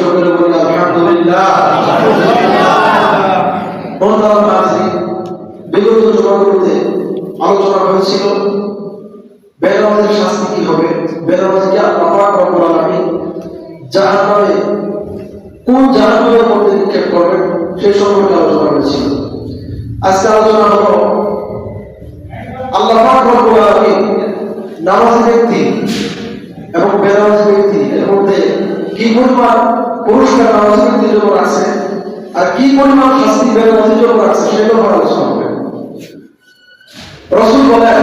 সকলে বলি আলহামদুলিল্লাহ বন্ধুরা আজি বিগত জমাগুলোতে আলোচনা হয়েছিল বেনামাজের শাস্তি কি হবে? বেনামাজকে আল্লাহ রব্বুল আলামিন জাহান্নামে কোন জাহান্নামের মধ্যে নিক্ষেপ করবেন, সেই সম্পর্কে আলোচনা হয়েছিল আজকে আলোচনা হলো, আল্লাহ রব্বুল আলামিন নামাজি ব্যক্তি এবং বেনামাজি ব্যক্তি এর মধ্যে কি পরিমাণ পুরস্কার নামাজ ব্যক্তির জন্য আছে আর কি পরিমাণ শাস্তি বেনামাজির জন্য আছে আমরা আলোচনা হবে। রসুল বলেন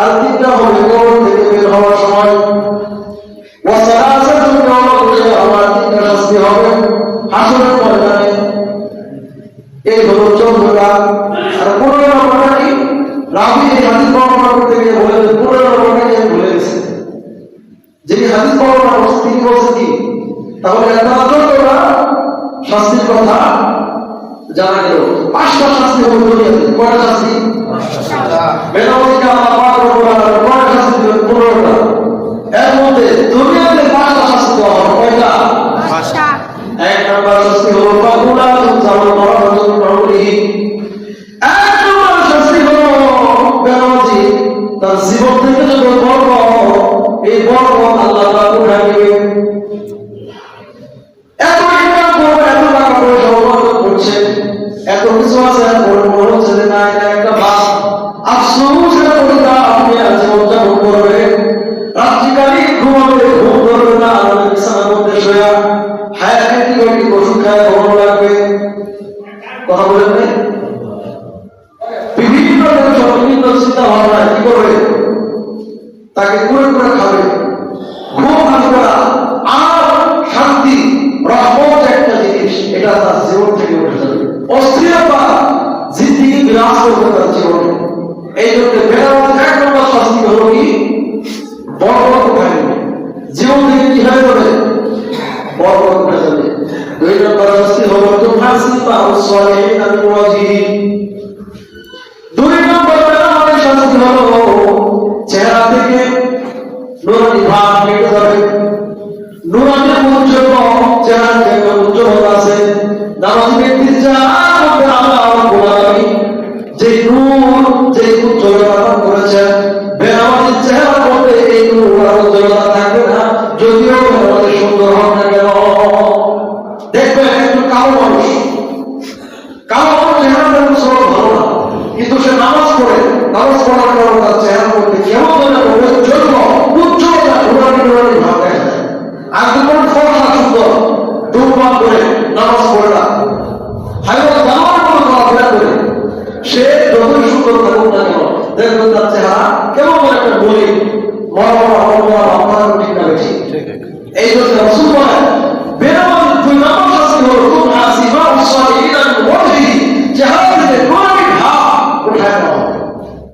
আর তিনটা হবে কবর থেকে বের হওয়ার সময়। ওয়াসালাসাতুন তিনটা শাস্তি হবে হাসরের ময়দানে। এই হলো চোদ্দটা আর পনেরো নম্বরটা রাবি এই হাদিস বর্ণনা করতে গিয়ে বলে কি আমি ভুলে গেছি। যিনি হাদিস বর্ণনা করছেন তিনি বলছেন কি? তাহলে চোদ্দটা শাস্তির কথা জানা গেল। পাঁচটা শাস্তি দুনিয়াতে। কয়টা শাস্তি? বেনামাজিকে পনেরোটা এর মধ্যে দুনিয়াতে পাঁচটা শাস্তি দেওয়া হবে কয়টা? এক নম্বর শাস্তি হলো ফাকুলা জামাল মারাতুল মাউলিহি এক নম্বর শাস্তি হলো বেনামাজি তার জীবন থেকে যত এই আল্লাহ নেবেন এত ইনকাম করবে এত টাকা করছে। এত কিছু আছে মনে হচ্ছে না টেনশন চিন্তা ভাবনা কি করবে? তাকে করে করে খাবে। ঘুম আসবে আর শান্তি, রহমত একটা জিনিস, এটা তার জীবন থেকে উঠে যাবে। অস্থিরতা জিন্দিগি বিরাজ করবে তার জীবনে। এই জন্য বেড়ানোর এক নম্বর শাস্তি হলো কি? বরকত উঠায় জীবন থেকে কি হয়ে যাবে? বরকত উঠে যাবে। দুই নম্বর শাস্তি হলো, তোমার সিপা ও সলিহিন আল কালো মানুষ কালো মানুষ চেহারা তেমন সরল ভালো না কিন্তু সে নামাজ পড়ে নামাজ পড়ার কারণে তার চেহারার মধ্যে কেমন যেন উজ্জ্বল উজ্জ্বলতা নুরানি নুরানি ভাব দেখা যায় আর দুপুর ফর্সা করে নামাজ পড়ে না মতো চলাফেরা করে সে যতই সুন্দর থাকুক না কেন দেখবেন তার চেহারা কেমন একটা বলি মরা মরা মরা মরা আপনার